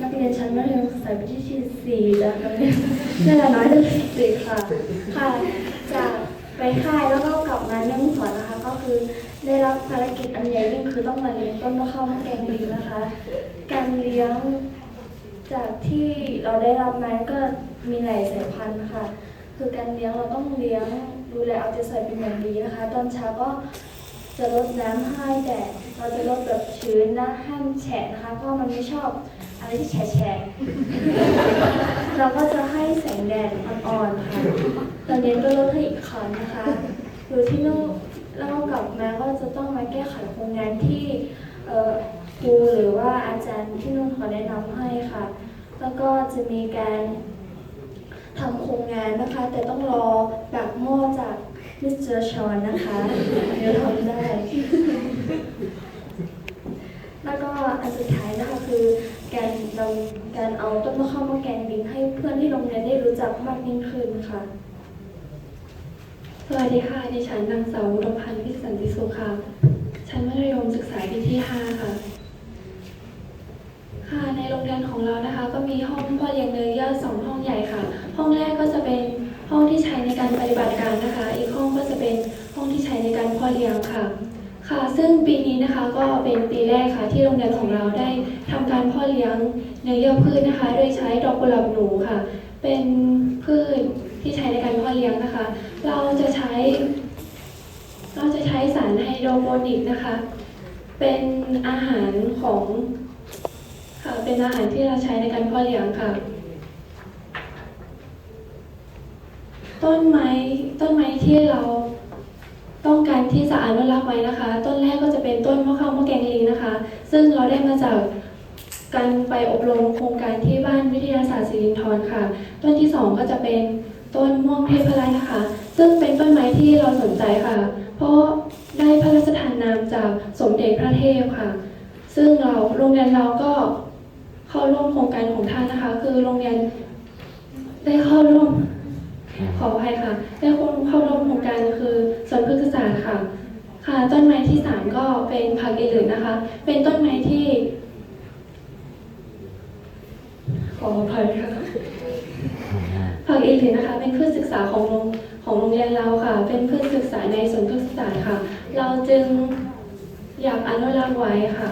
นักเรียนชั้นมัธยมศึกษาปีที่สี่นะคะเวลาน้อยที่สี่ค่ะ ค่ะจากไปค่ายแล้วก็กลับมาเรื่องสอนนะคะ ก็คือได้รับภารกิจอันใหญ่ยิ่งคือต้องมาเลี้ยงต้นมะเข้าวมะแกงลิงนะคะ การเลี้ยงจากที่เราได้รับมาก็มีหลายสายพันธุ์ค่ะ คือการเลี้ยงเราต้องเลี้ยงดูแลเอาใจใส่เป็นอย่างดีนะคะ ตอนเช้าก็ จะรดน้ำให้แต่เราจะรดแบบชื้นนะห้ามแฉะนะคะเพราะมันไม่ชอบอะไรที่แฉะแฉะเราก็จะให้แสงแดดอ่อนๆค่ะตอนเย็นก็ลดให้อีกครั้งนะคะอยู่ที่นู่นแล้วกลับมาก็จะต้องมาแก้ไขโครงงานที่เออครูหรือว่าอาจารย์ที่นู่นเขาแนะนำให้ค่ะ แล้วก็จะมีการทำโครงงานนะคะ แต่ต้องรอปากหม้อจาก มิสเตอร์ชอนนะคะเดี๋ยวทำได้ แล้วก็อันสุดท้ายนะคะคือการนำการเอาต้นมะข้าวมาแกงลิงให้เพื่อนที่โรงเรียนได้รู้จักมากยิ่งขึ้นค่ะ สวัสดีค่ะ ดิฉันนางสาวอุดมพันธ์พิสันติสุขค่ะ ชั้นมัธยมศึกษาปีที่ 5 ค่ะ ค่ะ ในโรงเรียนของเรานะคะ ก็มีห้องพ่อเลี้ยงเนื้อย่อสองห้องใหญ่ค่ะ ห้อง อเลี้ยงค่ะ ค่ะ ซึ่งปีนี้นะคะก็เป็นปีแรกค่ะที่โรงเรียนของเราได้ทำการพ่อเลี้ยงเนื้อเยื่อพืชนะคะ โดยใช้ดอกกุหลาบหนูค่ะ เป็นพืชที่ใช้ในการพ่อเลี้ยงนะคะ เราจะใช้ เราจะใช้สารไฮโดรโปนิกนะคะ เป็นอาหารของค่ะเป็นอาหารที่เราใช้ในการพาะเลี้ยงค่ะต้นไม้ต้นไม้ที่เรา ต้องการที่จะอนุรักษ์ไว้นะคะ ต้นแรกก็จะเป็นต้นมะข้าวมะแกงลิงนะคะ ซึ่งเราได้มาจากการไปอบรมโครงการที่บ้านวิทยาศาสตร์ศิรินทรค่ะ ต้นที่สองก็จะเป็นต้นม่วงเทพรัตน์นะคะ ซึ่งเป็นต้นไม้ที่เราสนใจค่ะ เพราะได้พระราชทานนามจากสมเด็จพระเทพค่ะ ซึ่งเราโรงเรียนเราก็เข้าร่วมโครงการของท่านนะคะ คือโรงเรียนได้เข้าร่วมขออภัยค่ะ ได้เข้าร่วมโครงการคือ วนพฤกษศาสตร์ค่ะ ค่ะต้นไม้ที่สามก็เป็นผักอีหลืนนะคะ เป็นต้นไม้ที่ ขออภัยค่ะผักอีหลืนนะคะ เป็นพืชศึกษาของโรงของโรงเรียนเราค่ะ เป็นพืชศึกษาในสวนพฤกษศาสตร์ค่ะ เราจึงอยากอนุรักษ์ไว้ค่ะ